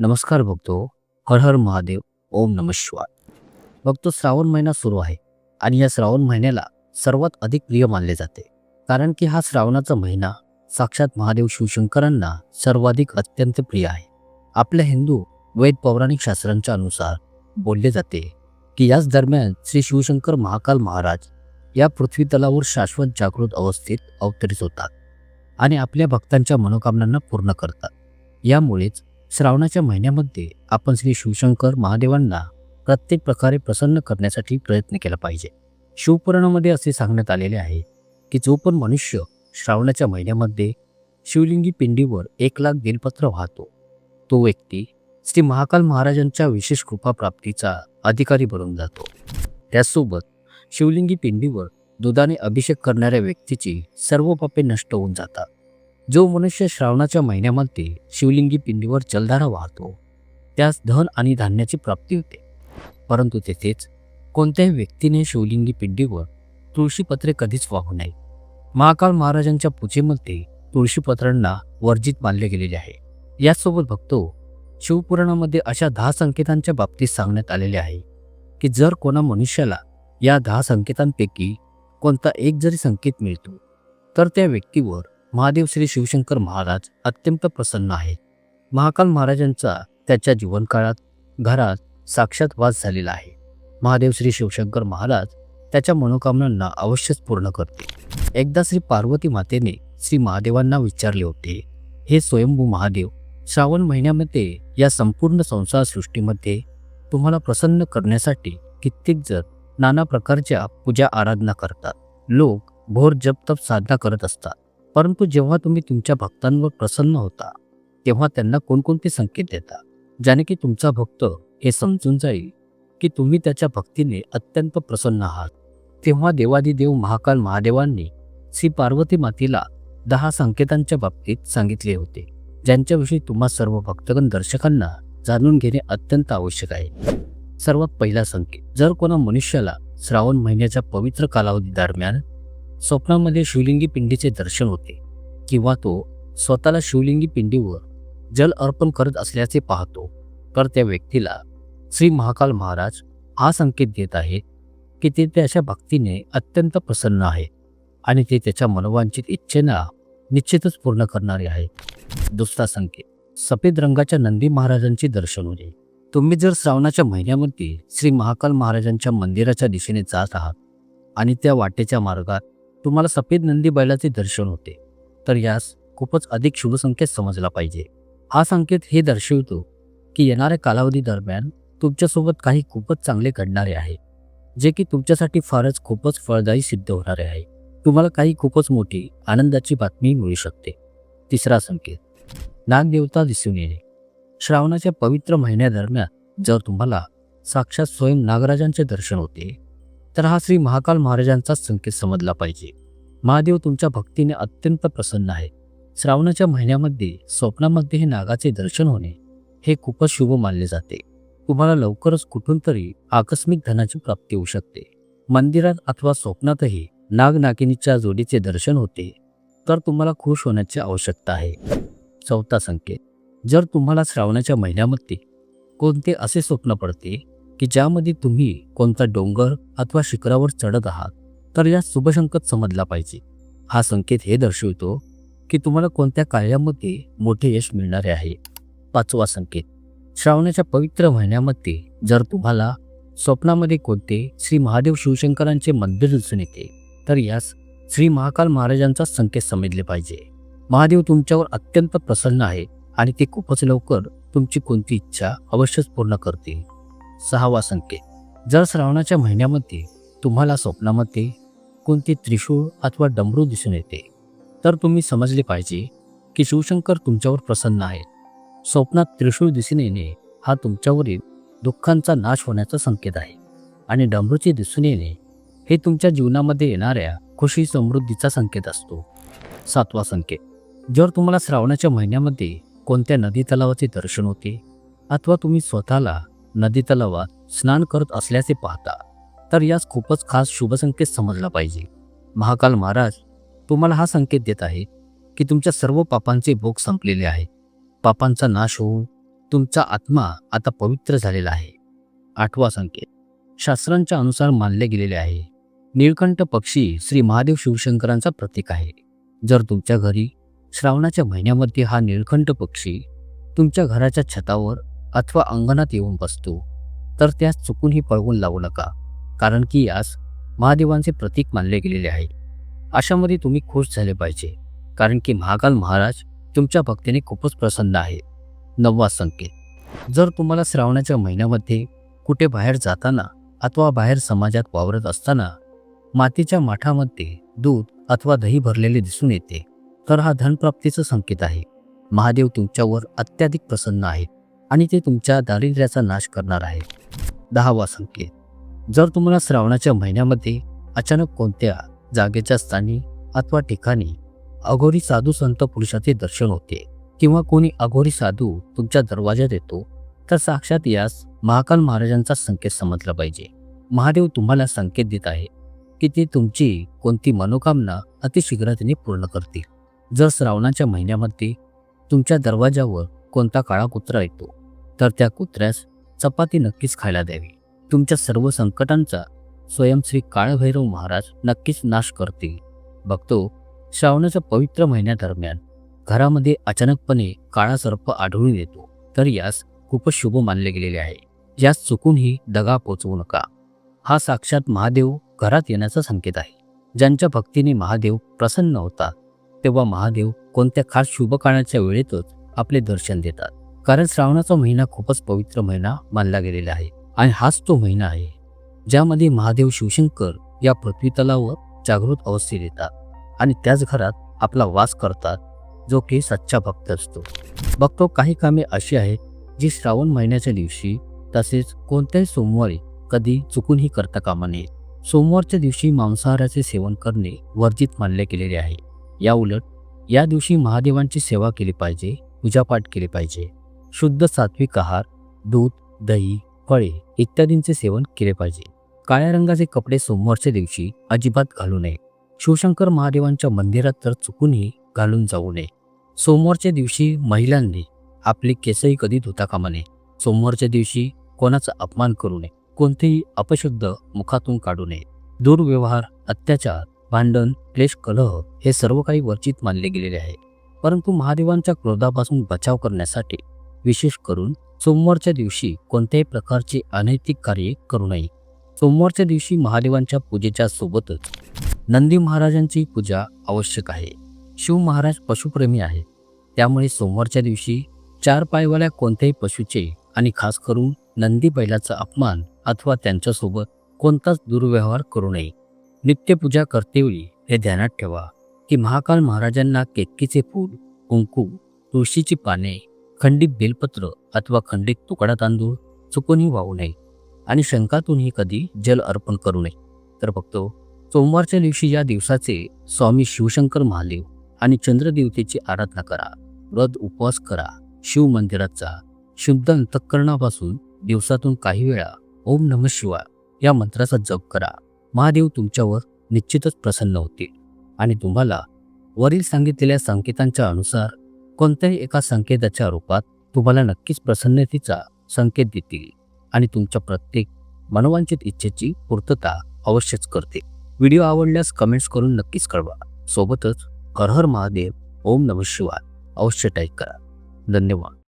नमस्कार बघतो हर हर महादेव ओम नम शिवाय. बघतो श्रावण महिना सुरू आहे आणि या श्रावण महिन्याला सर्वात अधिक प्रिय मानले जाते. कारण की हा श्रावणाचा महिना साक्षात महादेव शिवशंकरांना सर्वाधिक अत्यंत प्रिय आहे. आपल्या हिंदू वैद पौराणिक शास्त्रांच्या अनुसार बोलले जाते की याच दरम्यान श्री शिवशंकर महाकाल महाराज या पृथ्वी तलावर शाश्वत जागृत अवस्थेत अवतरित होतात आणि आपल्या भक्तांच्या मनोकामनांना पूर्ण करतात. यामुळेच श्रावणाच्या महिन्यामध्ये आपण श्री शिवशंकर महादेवांना प्रत्येक प्रकारे प्रसन्न करण्यासाठी प्रयत्न केला पाहिजे. शिवपुराणामध्ये असे सांगण्यात आलेले आहे की जो पण मनुष्य श्रावणाच्या महिन्यामध्ये शिवलिंगी पिंडीवर एक लाख बेलपत्र वाहतो तो व्यक्ती श्री महाकाल महाराजांच्या विशेष कृपा प्राप्तीचा अधिकारी बनून जातो. त्याचसोबत शिवलिंगी पिंडीवर दुधाने अभिषेक करणाऱ्या व्यक्तीची सर्व पापे नष्ट होऊन जातात. जो मनुष्य श्रावणाच्या महिन्यामध्ये शिवलिंगी पिंडीवर जलधारा वाहतो त्यास धन आणि धान्याची प्राप्ती होते. परंतु तेथेच कोणत्याही व्यक्तीने शिवलिंगी पिंडीवर तुळशीपत्रे कधीच वाहू नये. महाकाल महाराजांच्या पूजेमध्ये तुळशीपत्रांना वर्जित मानले गेलेले आहे. याचसोबत भक्तो शिवपुराणामध्ये अशा दहा संकेतांच्या बाबतीत सांगण्यात आलेले आहे की जर कोणा मनुष्याला या दहा संकेतांपैकी कोणता एक जरी संकेत मिळतो तर त्या व्यक्तीवर महादेव श्री शिवशंकर महाराज अत्यंत प्रसन्न आहेत. महाकाल महाराजांचा त्याच्या जीवनकाळात घरात साक्षात वास झालेला आहे. महादेव श्री शिवशंकर महाराज त्याच्या मनोकामनांना अवश्यच पूर्ण करते एकदा श्री पार्वती मातेने श्री महादेवांना विचारले होते हे स्वयंभू महादेव श्रावण महिन्यामध्ये या संपूर्ण संसार सृष्टीमध्ये तुम्हाला प्रसन्न करण्यासाठी कित्येक जण नाना प्रकारच्या पूजा आराधना करतात. लोक भोर जप तप साधना करत असतात. परंतु जेव्हा तुम्ही तुमच्या भक्तांवर प्रसन्न होता तेव्हा त्यांना कोणकोणते संकेत देता ज्याने की तुमचा भक्त हे समजून जाईल की तुम्ही त्याच्या भक्तीने अत्यंत प्रसन्न आहात. तेव्हा देवादिदेव महाकाल महादेवांनी श्री पार्वती मातेला दहा संकेतांच्या बाबतीत सांगितले होते ज्यांच्याविषयी तुम्हा सर्व भक्तगण दर्शकांना जाणून घेणे अत्यंत आवश्यक आहे. सर्वात पहिला संकेत जर कोणा मनुष्याला श्रावण महिन्याच्या पवित्र कालावधी दरम्यान स्वप्नामध्ये शिवलिंगी पिंडीचे दर्शन होते किंवा तो स्वतःला शिवलिंगी पिंडीवर जल अर्पण करत असल्याचे पाहतो. तर त्या व्यक्तीला श्री महाकाल महाराज हा संकेत देत आहेत की ते त्याच्या भक्तीने अत्यंत प्रसन्न आहे आणि ते त्याच्या मनोवांचित इच्छेना निश्चितच पूर्ण करणारे आहे दुसरा संकेत सफेद रंगाच्या नंदी महाराजांचे दर्शन होणे तुम्ही जर श्रावणाच्या महिन्यामध्ये श्री महाकाल महाराजांच्या मंदिराच्या दिशेने जात आहात आणि त्या वाटेच्या मार्गात तुम्हाला सफेद नंदी बैलाचे दर्शन होते. तर यास खूपच अधिक शुभ संकेत समजला पाहिजे. हा संकेत हे दर्शवितो की येणाऱ्या कालावधी दरम्यान तुमच्यासोबत काही खूपच चांगले घडणारे आहे. जे की तुमच्यासाठी फारच खूपच फळदायी सिद्ध होणारे आहे. तुम्हाला काही खूपच मोठी आनंदाची बातमी मिळू शकते. तिसरा संकेत. नागदेवता दिसून येणे. श्रावणाच्या पवित्र महिन्यादरम्यान जर तुम्हाला साक्षात स्वयं नागराजांचे दर्शन होते तर हा श्री महाकाल महाराजांचाच संकेत समजला पाहिजे. महादेव तुमच्या भक्तीने अत्यंत प्रसन्न आहे. श्रावणाच्या महिन्यामध्ये स्वप्नामध्ये हे नागाचे दर्शन होणे हे खूपच शुभ मानले जाते. तुम्हाला लवकरच कुठून तरी आकस्मिक धनाची प्राप्ती होऊ शकते. मंदिरात अथवा स्वप्नातही नागनागिनीच्या जोडीचे दर्शन होते तर तुम्हाला खुश होण्याची आवश्यकता आहे. चौथा संकेत. जर तुम्हाला श्रावणाच्या महिन्यामध्ये कोणते असे स्वप्न पडते की ज्यामध्ये तुम्ही कोणता डोंगर अथवा शिखरावर चढत आहात तर या शुभसंकट समजला पाहिजे. हा संकेत हे दर्शवितो की तुम्हाला कोणत्या कार्यामध्ये मोठे यश मिळणारे आहे. पाचवा संकेत. श्रावणाच्या पवित्र महिन्यामध्ये जर तुम्हाला स्वप्नामध्ये कोणते श्री महादेव शिवशंकरांचे मंदिर दिसून येते तर यास श्री महाकाल महाराजांचा संकेत समजले पाहिजे. महादेव तुमच्यावर अत्यंत प्रसन्न आहे आणि ते खूपच लवकर तुमची कोणती इच्छा अवश्यच पूर्ण करतील. सहावा संकेत. जर श्रावणाच्या महिन्यामध्ये तुम्हाला स्वप्नामध्ये कोणते त्रिशूळ अथवा डमरू दिसून येते तर तुम्ही समजले पाहिजे की शिवशंकर तुमच्यावर प्रसन्न आहेत स्वप्नात त्रिशूळ दिसून येणे हा तुमच्यावरील दुःखांचा नाश होण्याचा संकेत आहे आणि डमरूचे दिसून येणे हे तुमच्या जीवनामध्ये येणाऱ्या खुशी समृद्धीचा संकेत असतो. सातवा संकेत. जर तुम्हाला श्रावणाच्या महिन्यामध्ये कोणत्या नदी तलावाचे दर्शन होते अथवा तुम्ही स्वतःला नदी तलावात स्नान करत असल्याचे पाहता तर यास खूपच खास शुभसंकेत समजला पाहिजे. महाकाल महाराज तुम्हाला हा संकेत देत आहे की तुमच्या सर्व पापांचे भोग संपलेले आहे. पापांचा नाश होऊन तुमचा आत्मा आता पवित्र झालेला आहे. आठवा संकेत. शास्त्रांच्या अनुसार मानले गेलेले आहे नीळकंठ पक्षी श्री महादेव शिवशंकरांचा प्रतीक आहे. जर तुमच्या घरी श्रावणाच्या महिन्यामध्ये हा नीळकंठ पक्षी तुमच्या घराच्या छतावर अथवा अंगणात येऊन बसतो तर त्यास चुकूनही पळवून लावू नका कारण की यास महादेवांचे प्रतीक मानले गेलेले आहे. अशामध्ये तुम्ही खुश झाले पाहिजे कारण की महाकाल महाराज तुमच्या भक्तीने खूपच प्रसन्न आहे. नववा संकेत. जर तुम्हाला श्रावणाच्या महिन्यामध्ये कुठे बाहेर जाताना अथवा बाहेर समाजात वावरत असताना मातीच्या माठामध्ये दूध अथवा दही भरलेले दिसून येते तर हा धनप्राप्तीचा संकेत आहे. महादेव तुमच्यावर अत्याधिक प्रसन्न आहेत. आणि ते तुमच्या दारिद्र्याचा नाश करणार आहे. दहावा संकेत. जर तुम्हाला श्रावणाच्या महिन्यामध्ये अचानक कोणत्या जागेच्या स्थानी अथवा ठिकाणी अघोरी साधू संत पुरुषाचे दर्शन होते किंवा कोणी अघोरी साधू तुमच्या दरवाज्यात येतो तर साक्षात यास महाकाल महाराजांचा संकेत समजला पाहिजे. महादेव तुम्हाला संकेत देत आहे की ते तुमची कोणती मनोकामना अतिशीघ्रतेने पूर्ण करतील. जर श्रावणाच्या महिन्यामध्ये तुमच्या दरवाजावर कोणता काळा कुत्रा येतो तर त्या कुत्र्यास चपाती नक्कीच खायला द्यावी. तुमच्या सर्व संकटांचा स्वयंश्री काळभैरव महाराज नक्कीच नाश करतील. बघतो श्रावणाच्या पवित्र महिन्यादरम्यान घरामध्ये अचानकपणे काळा सर्प आढळून येतो तर यास खूपच शुभ मानले गेलेले आहे. यास चुकूनही दगा पोचवू नका. हा साक्षात महादेव घरात येण्याचा संकेत आहे. ज्यांच्या भक्तीने महादेव प्रसन्न होतात तेव्हा महादेव कोणत्या खास शुभ काळाच्या वेळेतच आपले दर्शन देतात. कारण श्रावणाचा महिना खूपच पवित्र महिना मानला गेलेला आहे आणि हाच तो महिना आहे ज्यामध्ये महादेव शिवशंकर या पृथ्वी तलावर जागृत अवस्थेत येतात आणि त्याच घरात आपला वास करतात जो की सच्चा भक्त असतो. बघतो काही कामे अशी आहेत जी श्रावण महिन्याच्या दिवशी तसेच कोणत्याही सोमवारी कधी चुकूनही करता कामा नयेत सोमवारच्या दिवशी मांसाहाराचे सेवन करणे वर्जित मानले गेलेले आहे. या उलट या दिवशी महादेवांची सेवा केली पाहिजे पूजापाठ केली पाहिजे. शुद्ध सात्विक आहार दूध दही फळे इत्यादींचे सेवन केले पाहिजे. काळ्या रंगाचे कपडे सोमवारच्या दिवशी अजिबात घालू नये. शिवशंकर महादेवांच्या मंदिरात तर चुकूनही घालून जाऊ नये. सोमवारच्या दिवशी महिलांनी आपले केसही कधी धुता कामा नये सोमवारच्या दिवशी कोणाचा अपमान करू नये कोणतेही अपशुद्ध मुखातून काढू नये. दुर्व्यवहार अत्याचार भांडण क्लेश कलह हे सर्व काही वर्जित मानले गेलेले आहे. परंतु महादेवांच्या क्रोधापासून बचाव करण्यासाठी विशेष करून सोमवारच्या दिवशी कोणत्याही प्रकारचे अनैतिक कार्य करू नये. सोमवारच्या दिवशी महादेवांच्या पूजेच्या सोबतच नंदी महाराजांची पूजा आवश्यक आहे. शिव महाराज पशुप्रेमी आहे त्यामुळे सोमवारच्या दिवशी चार पायवाल्या कोणत्याही पशुचे आणि खास करून नंदी बैलाचा अपमान अथवा त्यांच्यासोबत कोणताच दुर्व्यवहार करू नये. नित्यपूजा करतेवेळी हे ध्यानात ठेवा की महाकाल महाराजांना केतकीचे फूल कुंकू तुळशीची पाने खंडित बेलपत्र अथवा खंडित तुकडा तांदूळ चुकूनही वाहू नये आणि शंकातूनही कधी जल अर्पण करू नये. तर बघतो सोमवारच्या दिवशी या दिवसाचे स्वामी शिवशंकर महादेव आणि चंद्रदेवतेची आराधना करा. व्रत उपवास करा. शिव मंदिरात जा शुद्ध अंतःकरणापासून दिवसातून काही वेळा ओम नम शिवाय या मंत्राचा जप करा. महादेव तुमच्यावर निश्चितच प्रसन्न होतील आणि तुम्हाला वरील सांगितलेल्या संकेतांच्या अनुसार कोणत्याही एका संकेताच्या रूपात तुम्हाला नक्कीच प्रसन्नतेचा संकेत देतील आणि तुमच्या प्रत्येक मनोवांचित इच्छेची पूर्तता अवश्यच करते. व्हिडिओ आवडल्यास कमेंट्स करून नक्कीच कळवा. सोबतच हर हर महादेव ओम नम शिवाय अवश्य टाईप करा. धन्यवाद.